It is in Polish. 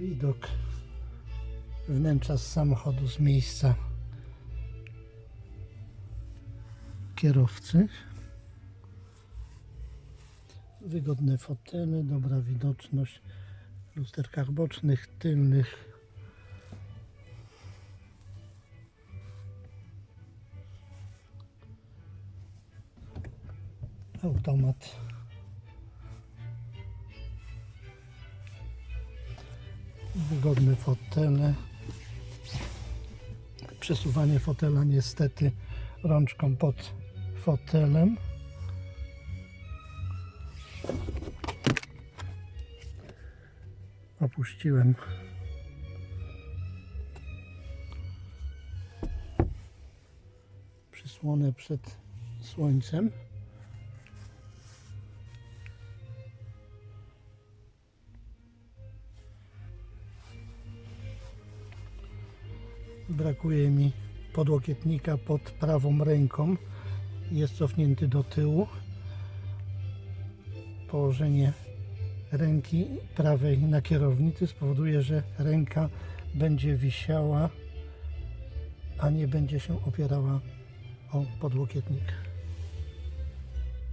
Widok wnętrza z samochodu z miejsca kierowcy. Wygodne fotele, dobra widoczność w lusterkach bocznych, tylnych. Automat. Wygodne fotele. Przesuwanie fotela niestety rączką pod fotelem. Opuściłem przysłonę przed słońcem. Brakuje mi podłokietnika pod prawą ręką. Jest cofnięty do tyłu. Położenie ręki prawej na kierownicy spowoduje, że ręka będzie wisiała, a nie będzie się opierała o podłokietnik.